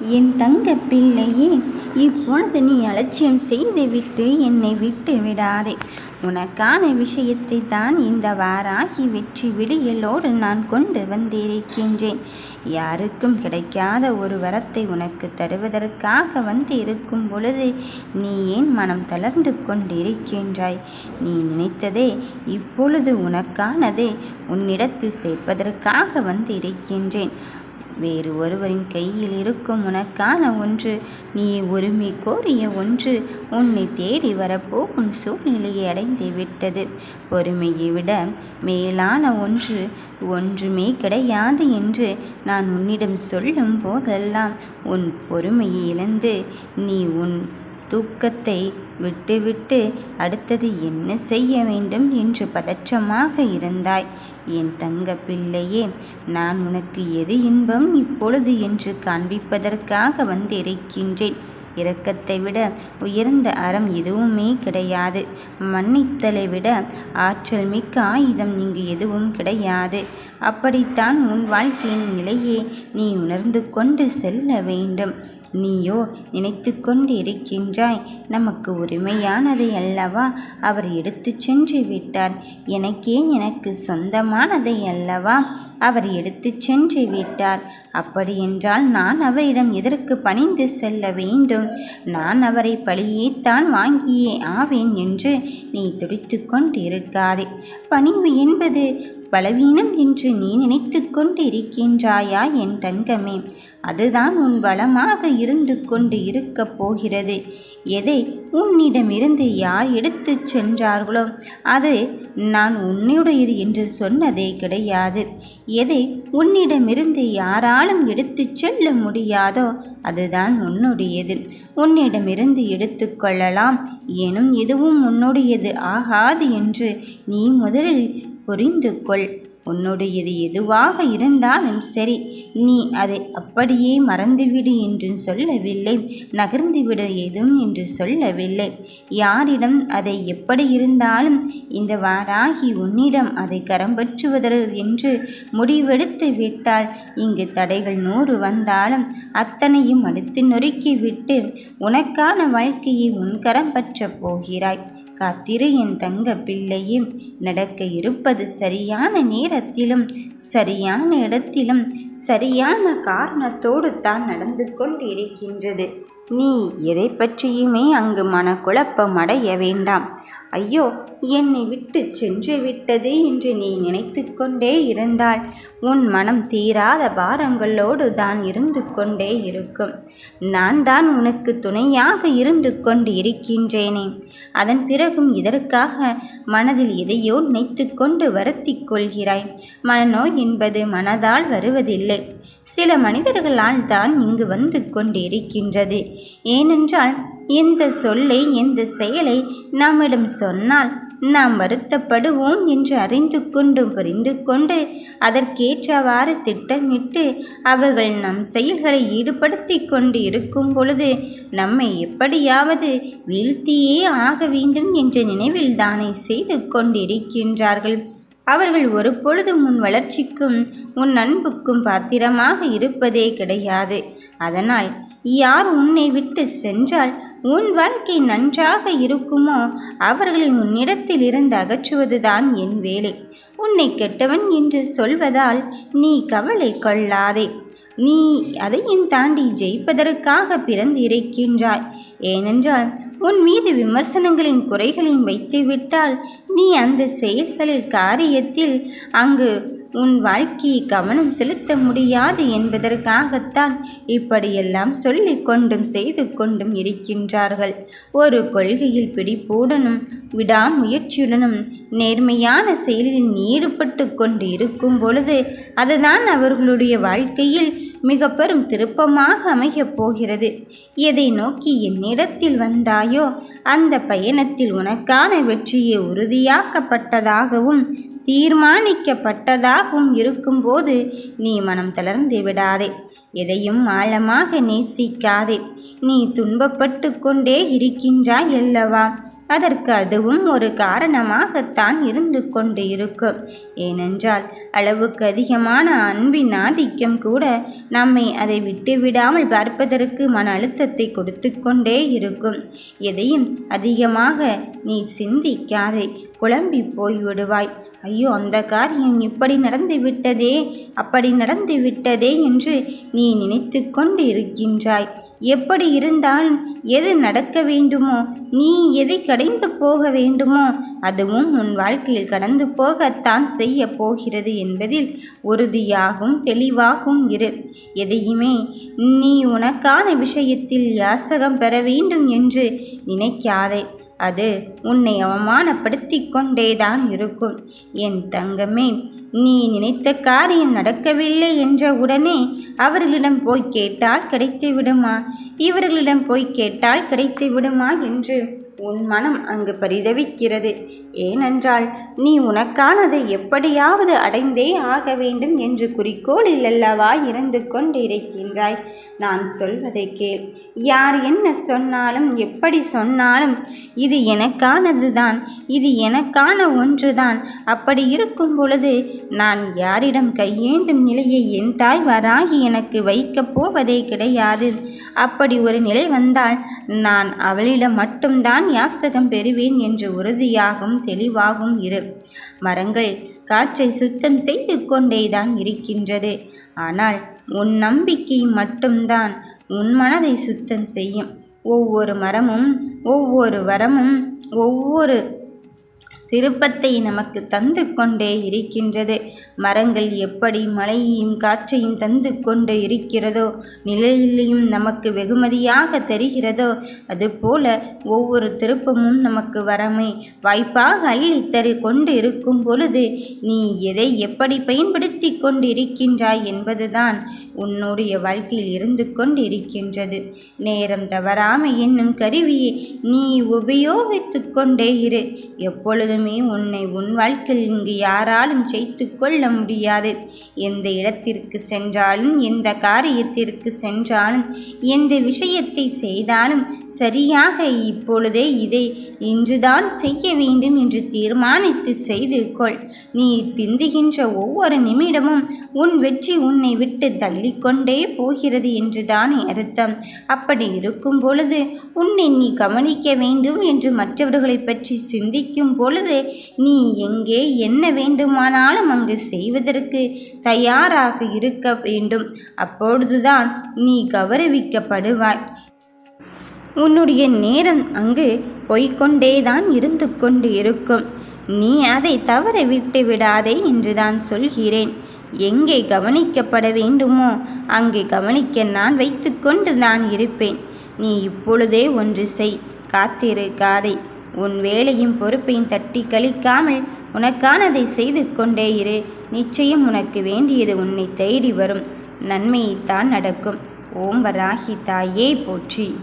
என் தங்க பிள்ளையே இப்பொழுது நீ அலட்சியம் செய்துவிட்டு என்னை விட்டு விடாதே. உனக்கான விஷயத்தை தான் இந்த வாராகி வெற்றி விடியலோடு நான் கொண்டு வந்திருக்கின்றேன். யாருக்கும் கிடைக்காத ஒரு வரத்தை உனக்கு தருவதற்காக வந்து இருக்கும் பொழுது நீ ஏன் மனம் தளர்ந்து கொண்டிருக்கின்றாய்? நீ நினைத்ததே இப்பொழுது உனக்கானதே உன்னிடத்தில் சேர்ப்பதற்காக வந்து இருக்கின்றேன் வேறு ஒருவரின் கையில் இருக்கும் உனக்கான ஒன்று. நீ உரிமை கோரிய ஒன்று. உன்னை தேடி வரப்போகும் சூழ்நிலையை அடைந்து விட்டது. பொறுமையை விட மேலான ஒன்று. ஒன்றுமே கிடையாது என்று நான் உன்னிடம் சொல்லும் போதெல்லாம் உன் பொறுமையை இழந்து நீ உன் தூக்கத்தை விட்டுவிட்டு அடுத்தது என்ன செய்ய வேண்டும் என்று பதற்றமாக இருந்தாய். என் தங்க பிள்ளையே நான் உனக்கு எது இன்பம் இப்பொழுது என்று காண்பிப்பதற்காக வந்திருக்கின்றேன். இரக்கத்தை விட உயர்ந்த அறம் எதுவுமே கிடையாது. மன்னித்தலை விட ஆற்றல் மிக்க ஆயுதம் இங்கு எதுவும் கிடையாது. அப்படித்தான் உன் வாழ்க்கையின் நிலையே நீ உணர்ந்து கொண்டு செல்ல வேண்டும். நீயோ நினைத்து கொண்டிருக்கின்றாய் நமக்கு உரிமையானதை அல்லவா? அவர் எடுத்து சென்று விட்டார். எனக்கே எனக்கு சொந்தமானதை அல்லவா? அவர் எடுத்து சென்று விட்டார். அப்படியென்றால் நான் அவரிடம் எதற்கு பணிந்து செல்ல வேண்டும்? நான் அவரை பழியேத்தான் வாங்கியே ஆவேன் என்று நீ துடித்து கொண்டிருக்காதே. பணிவு என்பது பலவீனம் என்று நீ நினைத்து கொண்டிருக்கின்றாயா என் தங்கமே? அதுதான் உன் பலமாக இருந்து கொண்டு இருக்கப் போகிறது. எதை உன்னிடமிருந்து யார் எடுத்துச் சென்றார்களோ அது நான் உன்னுடையது என்று சொன்னதே கிடையாது. எதை உன்னிடமிருந்து யாராலும் எடுத்துச் செல்ல முடியாதோ அதுதான் உன்னுடையது. உன்னிடமிருந்து எடுத்துக்கொள்ளலாம் எனும் எதுவும் உன்னுடையது ஆகாது என்று நீ முதலில் புரிந்து கொள் உன்னுடையது எதுவாக இருந்தாலும் சரி நீ அதை அப்படியே மறந்துவிடு என்று சொல்லவில்லை. நகர்ந்துவிடு எதுவும் என்று சொல்லவில்லை. யாரிடம் அதை எப்படி இருந்தாலும் இந்த வாராகி உன்னிடம் அதை கரம்பற்றுவதற்கு என்று முடிவெடுத்து விட்டால் இங்கு தடைகள் நூறு வந்தாலும் அத்தனையும் அடுத்து நொறுக்கிவிட்டு உனக்கான வாழ்க்கையை உன் கரம் பற்றப் போகிறாய். காத்திரு என் தங்க பிள்ளையும் நடக்க இருப்பது சரியான நேரத்திலும் சரியான இடத்திலும் சரியான காரணத்தோடு தான் நடந்து கொண்டிருக்கின்றது. நீ எதை பற்றியுமே அங்கு மனக்குழப்பம் அடைய வேண்டாம். ஐயோ என்னை விட்டு சென்று விட்டது என்று நீ நினைத்து கொண்டே இருந்தால் உன் மனம் தீராத பாரங்களோடு தான் இருந்து கொண்டே இருக்கும். நான் தான் உனக்கு துணையாக இருந்து கொண்டு இருக்கின்றேனே. அதன் பிறகும் இதற்காக மனதில் எதையோ நினைத்து கொண்டு வருத்தி கொள்கிறாய். மனநோய் என்பது மனதால் வருவதில்லை. சில மனிதர்களால் தான் இங்கு வந்து கொண்டிருக்கின்றது. ஏனென்றால் எந்த சொல்லை எந்த செயலை நம்மிடம் சொன்னால் நாம் வருத்தப்படுவோம் என்று அறிந்து கொண்டு புரிந்து கொண்டு அதற்கேற்றவாறு திட்டமிட்டு அவர்கள் நம் செயல்களை ஈடுபடுத்தி கொண்டு இருக்கும் பொழுது நம்மை எப்படியாவது வீழ்த்தியே ஆக வேண்டும் என்ற நினைவில் தானே செய்து கொண்டிருக்கின்றார்கள். அவர்கள் ஒரு பொழுதும் உன் வளர்ச்சிக்கும் உன் அன்புக்கும் பாத்திரமாக இருப்பதே கிடையாது. அதனால் யார் உன்னை விட்டு சென்றால் உன் வாழ்க்கை நன்றாக இருக்குமோ அவர்களை உன்னிடத்தில் இருந்து அகற்றுவதுதான் என் வேலை. உன்னை கெட்டவன் என்று சொல்வதால் நீ கவலை கொள்ளாதே. நீ அதையும் தாண்டி ஜெயிப்பதற்காக பிறந்திருக்கின்றாய். ஏனென்றால் உன் மீது விமர்சனங்களின் குறைகளையும் வைத்துவிட்டால் நீ அந்த செயல்களில் காரியத்தில் அங்கு உன் வாழ்க்கையை கவனம் செலுத்த முடியாது என்பதற்காகத்தான் இப்படியெல்லாம் சொல்லி கொண்டும் செய்து கொண்டும் இருக்கின்றார்கள். ஒரு கொள்கையில் பிடிப்புடனும் விடாமுயற்சியுடனும் நேர்மையான செயலில் ஈடுபட்டு கொண்டு இருக்கும் பொழுது அதுதான் அவர்களுடைய வாழ்க்கையில் மிக பெரும் திருப்பமாக அமையப் போகிறது. எதை நோக்கி என்னிடத்தில் வந்தாயோ அந்த பயணத்தில் உனக்கான வெற்றியை உறுதியாக்கப்பட்டதாகவும் தீர்மானிக்கப்பட்டதாகவும் இருக்கும்போது நீ மனம் தளர்ந்து விடாதே. எதையும் ஆழமாக நேசிக்காதே. நீ துன்பப்பட்டு கொண்டே இருக்கின்றாய் அல்லவா? அதற்கு அதுவும் ஒரு காரணமாகத்தான் இருந்து கொண்டு இருக்கும் ஏனென்றால் அளவுக்கு அதிகமான அன்பின் ஆதிக்கம் கூட நம்மை அதை விட்டுவிடாமல் பார்ப்பதற்கு மன அழுத்தத்தை கொடுத்து கொண்டே இருக்கும். எதையும் அதிகமாக நீ சிந்திக்காதே. குழம்பி போய்விடுவாய். ஐயோ அந்த காரியம் இப்படி நடந்து விட்டதே அப்படி நடந்து விட்டதே என்று நீ நினைத்து கொண்டு இருக்கின்றாய் எப்படி இருந்தாலும் எது நடக்க வேண்டுமோ நீ எதை கடைந்து போக வேண்டுமோ அதுவும் உன் வாழ்க்கையில் கடந்து போகத்தான் செய்ய போகிறது என்பதில் உறுதியாகவும் தெளிவாகவும் இரு. எதையுமே நீ உனக்கான விஷயத்தில் யாசகம் பெற வேண்டும் என்று நினைக்காதே. அது உன்னை அவமானப்படுத்தி கொண்டேதான் இருக்கும். என் தங்கமே நீ நினைத்த காரியம் நடக்கவில்லை என்ற உடனே அவர்களிடம் போய் கேட்டால் கிடைத்து விடுமா இவர்களிடம் போய் கேட்டால் கிடைத்து விடுமா என்று உன் மனம் அங்கு பரிதவிக்கிறது. ஏனென்றால் நீ உனக்கானதை எப்படியாவது அடைந்தே ஆக வேண்டும் என்று குறிக்கோளில் அல்லவா இருந்து கொண்டிருக்கின்றாய்? நான் சொல்வதை கேள். யார் என்ன சொன்னாலும் எப்படி சொன்னாலும் இது எனக்கானது தான் இது எனக்கான ஒன்றுதான். அப்படி இருக்கும் பொழுது நான் யாரிடம் கையேந்தும் நிலையை என் தாய் வராகி எனக்கு வைக்கப் போவதே கிடையாது. அப்படி ஒரு நிலை வந்தால் நான் அவளிடம் மட்டும்தான் யாசகம் பெறுவேன் என்ற உறுதியாகும் தெளிவாகும் இரு. மரங்கள் காற்றை சுத்தம் செய்து கொண்டேதான் இருக்கின்றது. ஆனால் உன் நம்பிக்கை மட்டும்தான் உன் மனதை சுத்தம் செய்யும். ஒவ்வொரு மரமும் ஒவ்வொரு வரமும் ஒவ்வொரு திருப்பத்தை நமக்கு தந்து கொண்டே இருக்கின்றது. மரங்கள் எப்படி மழையையும் காற்றையும் தந்து கொண்டு இருக்கிறதோ நிலையிலையும் நமக்கு வெகுமதியாக தெரிகிறதோ அதுபோல ஒவ்வொரு திருப்பமும் நமக்கு வரமை வாய்ப்பாக அள்ளித்தரு கொண்டு இருக்கும் பொழுது நீ எதை எப்படி பயன்படுத்தி கொண்டு இருக்கின்றாய் என்பதுதான் உன்னுடைய வாழ்க்கையில் இருந்து கொண்டு இருக்கின்றது நேரம் தவறாமை என்னும் கருவியை நீ உபயோகித்து கொண்டே இரு. எப்பொழுதும் மட்டுமே உன்னை உன் வாழ்க்கையில் இங்கு யாராலும் ஜெயித்து கொள்ள முடியாது. எந்த இடத்திற்கு சென்றாலும் எந்த காரியத்திற்கு சென்றாலும் எந்த விஷயத்தை செய்தாலும் சரியாக இப்பொழுதே இதை இன்றுதான் செய்ய வேண்டும் என்று தீர்மானித்து செய்து கொள். நீ பிந்துகின்ற ஒவ்வொரு நிமிடமும் உன் வெற்றி உன்னை விட்டு தள்ளிக்கொண்டே போகிறது என்றுதானே அர்த்தம். அப்படி இருக்கும் பொழுது உன்னை நீ கவனிக்க வேண்டும் என்று மற்றவர்களை பற்றி சிந்திக்கும் பொழுது இருந்து நீ எங்கே என்ன வேண்டுமானாலும் அங்கு செய்வதற்கு தயாராக இருக்க வேண்டும். அப்பொழுதுதான் நீ கௌரவிக்கப்படுவாய். உன்னுடைய நேரம் அங்கு போய்கொண்டேதான் இருந்து கொண்டு இருக்கும். நீ அதை தவற விட்டு விடாதே என்றுதான் சொல்கிறேன். எங்கே கவனிக்கப்பட வேண்டுமோ அங்கே கவனிக்க நான் வைத்துக்கொண்டு தான் இருப்பேன். நீ இப்பொழுதே ஒன்று செய் காத்திருக்காதே. உன் வேலையும் பொறுப்பையும் தட்டி கழிக்காமல் உனக்கானதை செய்து கொண்டே இரு. நிச்சயம் உனக்கு வேண்டியது உன்னை தேடி வரும். நன்மையைத்தான் நடக்கும். ஓம் வராகி தாயே போற்றி.